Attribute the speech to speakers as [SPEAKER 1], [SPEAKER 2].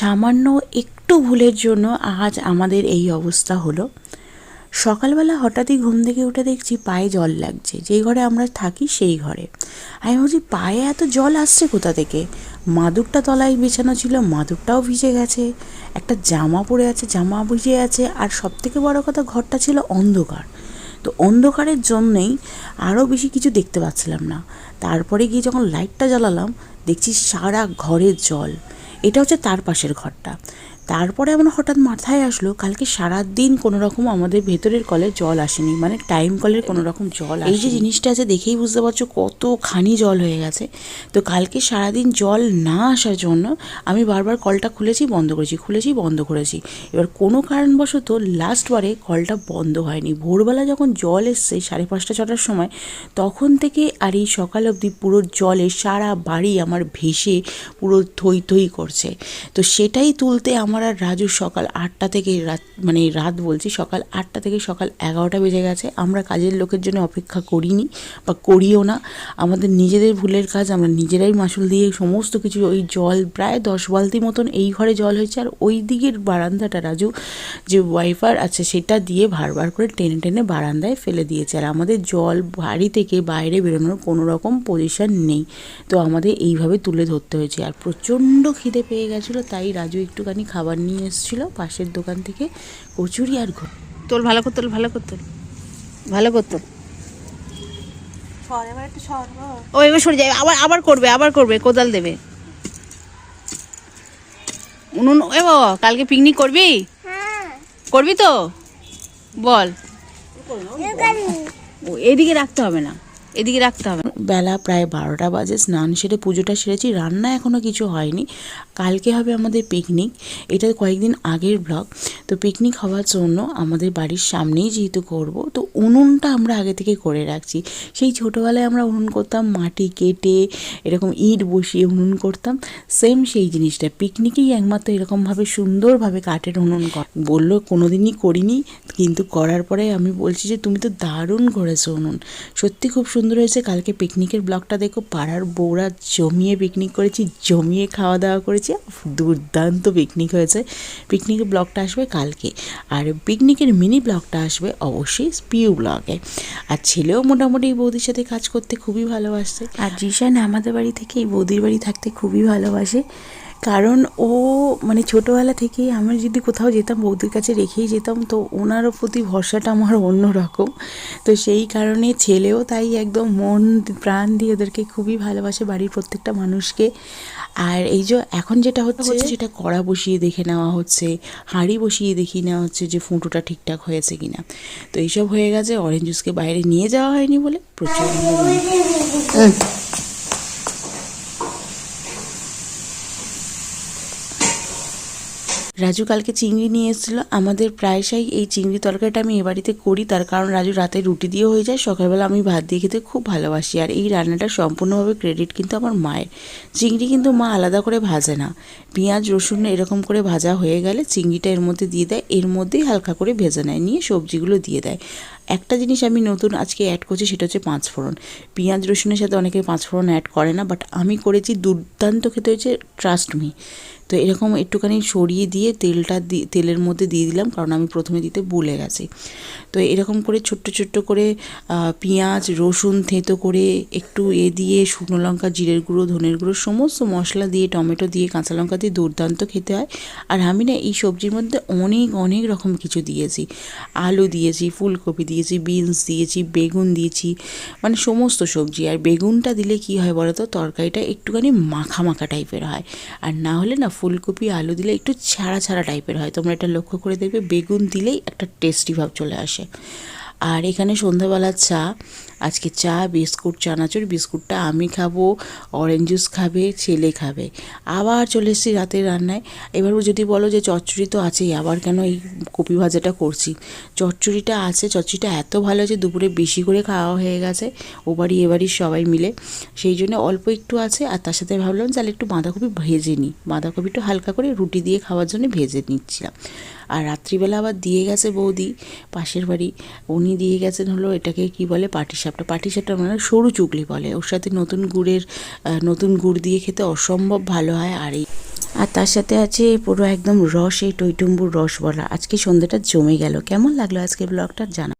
[SPEAKER 1] সামান্য একটু ভুলের জন্য আজ আমাদের এই অবস্থা হলো। সকালবেলা হঠাৎই ঘুম থেকে উঠে দেখছি পায়ে জল লাগছে। যেই ঘরে আমরা থাকি সেই ঘরে। আমি ভাবছি, পায়ে এত জল আসছে কোথা থেকে? মাদুরটা তলায় বিছানো ছিল মাদুরটাও ভিজে গেছে। একটা জামা পরে আছে, জামা ভিজে আছে, আর সব থেকে বড় কথা, ঘরটা ছিল অন্ধকার। তো অন্ধকারের জন্যেই আরও বেশি কিছু দেখতে পাচ্ছিলাম না। তারপরে গিয়ে যখন লাইটটা জ্বালালাম, দেখছি সারা ঘরের জল। এটা হচ্ছে তার পাশের ঘরটা। তারপরে আমার হঠাৎ মাথায় আসলো কালকে সারা দিন কোনো রকম আমাদের ভেতরের কলে জল আসেনি মানে টাইম কলের কোনো রকম জল এই যে জিনিসটা আছে দেখেই বুঝতে পারছ কতখানি জল হয়ে গেছে। তো কালকে সারাদিন জল না আসার জন্য আমি বারবার কলটা খুলেছি বন্ধ করেছি খুলেছি বন্ধ করেছি। এবার কোনো কারণবশত লাস্টবারে কলটা বন্ধ হয়নি। ভোরবেলা যখন জল এসছে সাড়ে পাঁচটা ছটার সময় তখন থেকে আর এই সকাল অবধি পুরো জলে সারা বাড়ি আমার ভেসে পুরো থই থই করছে। তো সেটাই তুলতে আমার আর রাজু সকাল আটটা থেকে রাত মানে রাত বলছি, সকাল আটটা থেকে সকাল এগারোটা বেজে গেছে। আমরা কাজের লোকের জন্য অপেক্ষা করিনি বা করিও না। আমাদের নিজেদের ভুলের কাজ, আমরা নিজেরাই মাসুল দিয়ে সমস্ত কিছু, ওই জল প্রায় দশ বালতি মতন এই ঘরে জল হয়েছে। আর ওই দিকের বারান্দাটা রাজু যে ওয়াইফার আছে, সেটা দিয়ে ভারবার করে টেনে টেনে বারান্দায় ফেলে দিয়েছে। আর আমাদের জল বাড়ি থেকে বাইরে বেরোনোর কোনো রকম পজিশন নেই। তো আমাদের এইভাবে তুলে ধরতে হয়েছে। আর প্রচণ্ড খিদে পেয়ে গেছিল, তাই রাজু একটুখানি খাবার নিয়ে এসেছিল পাশের দোকান থেকে কচুরি আর ঘর
[SPEAKER 2] তোল ভালো করতো ভালো করতো ভালো করতো। ও এবার সরে যাবে আবার আবার করবে আবার করবে কোদাল দেবে। উনুন এ বাবা কালকে পিকনিক করবি? করবি তো? বল। ও এদিকে রাখতে হবে না এদিকে রাখতে হবে না।
[SPEAKER 1] বেলা প্রায় বারোটা বাজে, স্নান সেরে পুজোটা সেরেছি, রান্না এখনও কিছু হয়নি। কালকে হবে আমাদের পিকনিক এটা কয়েকদিন আগের ব্লগ তো পিকনিক হওয়ার জন্য আমাদের বাড়ির সামনেই যেহেতু করব, তো উনুনটা আমরা আগে থেকে করে রাখছি। সেই ছোটোবেলায় আমরা উনুন করতাম, মাটি কেটে এরকম ইট বসিয়ে উনুন করতাম। সেম সেই জিনিসটা পিকনিকেই একমাত্র এরকমভাবে সুন্দরভাবে কাঠের উনুন কর। বলল কোনোদিনই করিনি, কিন্তু করার পরে আমি বলছি যে, তুমি তো দারুণ করেছ উনুন। সত্যি খুব সুন্দর হয়েছে, কালকে পিকনিকের ব্লগটা দেখো, পাড়ার বউরা জমিয়ে পিকনিক করেছি, জমিয়ে খাওয়া দাওয়া করেছি দুর্দান্ত পিকনিক হয়েছে। পিকনিকের ব্লকটা আসবে কালকে। আর পিকনিকের মিনি ব্লগটা আসবে অবশ্যই পিউ ব্লকে আর ছেলেও মোটামুটি বৌদির সাথে কাজ করতে খুবই ভালোবাসে। আর জিশান আমাদের বাড়ি থেকে এই বৌদির বাড়ি থাকতে খুবই ভালোবাসে। কারণ ও মানে ছোটোবেলা থেকেই আমি যদি কোথাও যেতাম বৌদির কাছে রেখেই যেতাম তো ওনার প্রতি ভরসাটা আমার অন্য রকম। তো সেই কারণে ছেলেও তাই একদম মন প্রাণ দিয়ে ওদেরকে খুবই ভালোবাসে বাড়ির প্রত্যেকটা মানুষকে। আর এই যে এখন যেটা হচ্ছে সেটা কড়া বসিয়ে দেখে নেওয়া হচ্ছে হাঁড়ি বসিয়ে দেখিয়ে নেওয়া হচ্ছে যে ফুটোটা ঠিকঠাক হয়েছে কিনা। তো এইসব হয়ে গেছে অরেঞ্জ জুসকে বাইরে নিয়ে যাওয়া হয়নি বলে প্রচণ্ড। রাজু কালকে চিংড়ি নিয়ে এসেছিল। আমাদের প্রায়শই এই চিংড়ি তরকারিটা আমি এ বাড়িতে করি, তার কারণ রাজু রাতে রুটি দিয়ে হয়ে যায়, সকালবেলা আমি ভাত দিয়ে খেতে খুব ভালোবাসি। আর এই রান্নাটা সম্পূর্ণভাবে ক্রেডিট কিন্তু আমার মায়ের। চিংড়ি কিন্তু মা আলাদা করে ভাজে না। পেঁয়াজ, রসুন এরকম করে ভাজা হয়ে গেলে চিংড়িটা এর মধ্যে দিয়ে দেয়, এর মধ্যেই হালকা করে ভেজে নেয়, নিয়ে সবজিগুলো দিয়ে দেয়। একটা জিনিস আমি নতুন আজকে অ্যাড করছি, সেটা হচ্ছে পাঁচফোড়ন পেঁয়াজ, রসুনের সাথে অনেকে পাঁচফোড়ন অ্যাড করে না বাট আমি করেছি দুর্দান্ত খেতে হয়েছে ট্রাস্ট মি তো এরকম একটুখানি সরিয়ে দিয়ে তেলটা তেলের মধ্যে দিয়ে দিলাম, কারণ আমি প্রথমে দিতে ভুলে গেছি। তো এরকম করে ছোট্ট ছোট্ট করে পেঁয়াজ, রসুন থেঁতো করে একটু এ দিয়ে শুকনো লঙ্কা, জিরের গুঁড়ো, ধনের গুঁড়ো, সমস্ত মশলা দিয়ে, টমেটো দিয়ে, কাঁচা লঙ্কা দিয়ে দুর্দান্ত খেতে হয়। আর আমি না এই সবজির মধ্যে অনেক অনেক রকম কিছু দিয়েছি। আলু দিয়েছি, ফুলকপি দিয়েছি, বিনস দিয়েছি, বেগুন দিয়েছি মানে সমস্ত সবজি। আর বেগুনটা দিলে কি হয় বলো তো তরকারিটা একটুখানি মাখা মাখা টাইপের হয়। আর না হলে না ফুলকপি, আলু দিলে একটু ছাড়া ছাড়া টাইপের হয়। তোমরা এটা লক্ষ্য করে দেখবে, বেগুন দিলেই একটা টেস্টি ভাব চলে আসে। আর এখানে সন্ধ্যাবেলার চা, আজকে চা, বিস্কুট, চানাচুর, বিস্কুটটা আমি খাব অরেঞ্জ জুস খাবে, ছেলে খাবে। আবার চলে এসেছি রাতের রান্নায়। এবার যদি বলো যে চচ্চড়ি তো আছেই, আবার কেন এই কপি ভাজাটা করছি? চচ্চড়িটা আছে, চচ্চড়িটা এত ভালো যে দুপুরে বেশি করে খাওয়া হয়ে গেছে, ও বাড়ি, এ সবাই মিলে। সেই জন্য অল্প একটু আছে, আর তার সাথে ভাবলাম তাহলে একটু বাঁধাকপি ভেজে নিই। বাঁধাকপিটা হালকা করে রুটি দিয়ে খাওয়ার জন্য ভেজে নিচ্ছিলাম। আর রাত্রিবেলা আবার দিয়ে গেছে বৌদি, পাশের বাড়ি। উনি দিয়ে গেছেন হলো এটাকে কি বলে পাটিসাপটা পাটিসাপটা মানে সরু চুগলি বলে। ওর সাথে নতুন গুড়ের নতুন গুড় দিয়ে খেতে অসম্ভব ভালো হয় আর এই। আর তার সাথে আছে পুরো একদম রস, এই টইটুম্বুর রস বলা। আজকে সন্ধ্যাটা জমে গেল। কেমন লাগল আজকে ব্লগটা জানা